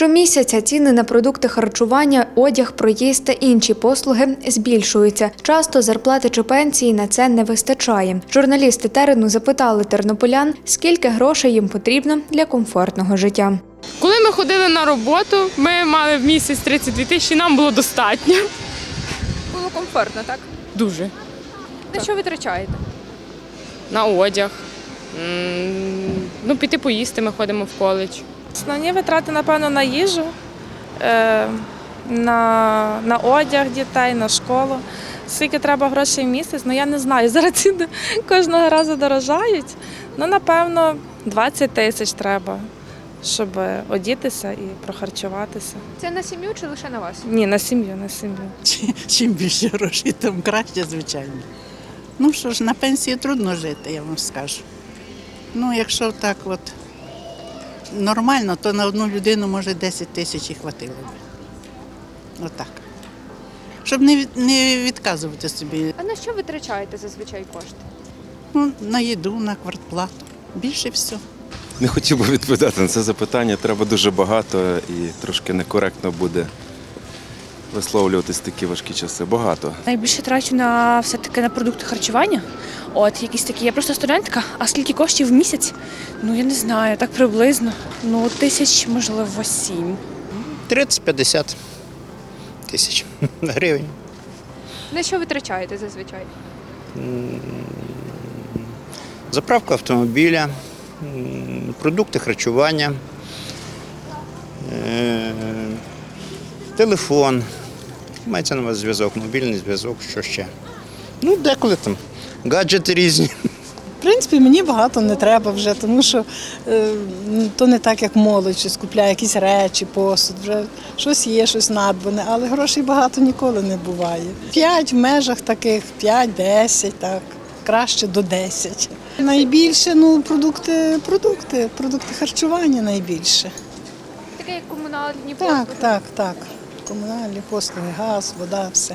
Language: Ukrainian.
Щомісяця ціни на продукти харчування, одяг, проїзд та інші послуги збільшуються. Часто зарплати чи пенсії на це не вистачає. Журналісти терену запитали тернополян, скільки грошей їм потрібно для комфортного життя. Коли ми ходили на роботу, ми мали в місяць 32 тисячі, нам було достатньо. Було комфортно, так? Дуже. На що витрачаєте? На одяг. Ну, піти поїсти, ми ходимо в коледж. Основні витрати, напевно, на їжу, е, на, на одяг дітей, на школу. Скільки треба грошей в місяць, ну я не знаю. Зараз ціни кожного разу дорожають. Ну, напевно, 20 тисяч треба, щоб одітися і прохарчуватися. Це на сім'ю чи лише на вас? Ні, на сім'ю, на сім'ю. Чим більше грошей, тим краще, звичайно. Ну що ж, на пенсії трудно жити, я вам скажу. Ну, якщо так от нормально, то на одну людину може 10 тисяч і хватило б. Отак. Щоб не, від, не відказувати собі А на що витрачаєте зазвичай кошти? ну, на їду, на квартплату. Більше всього. Не хотів би відповідати на це запитання. Треба дуже багато і трошки некоректно буде висловлюватись в такі важкі часи. Багато. Найбільше трачу на все-таки на продукти харчування. От якісь такі. Я просто студентка, а скільки коштів в місяць? Ну я не знаю, так приблизно. Ну, тисяч, можливо, сім. 30-50 тисяч гривень. На що витрачаєте зазвичай? Заправка автомобіля, продукти харчування, е, телефон, мається на увазі зв'язок, мобільний зв'язок, що ще. Ну, деколи там гаджети різні. В принципі, мені багато не треба вже, тому що е, то не так, як молодь, що скупляє якісь речі, посуд, вже щось є, щось надбане, але грошей багато ніколи не буває. П'ять в межах таких, п'ять-десять, так, краще до десять. Найбільше ну, продукти, продукти, продукти харчування найбільше. Таке як комунальні послуги? Так, так, так. Комунальні послуги, газ, вода, все.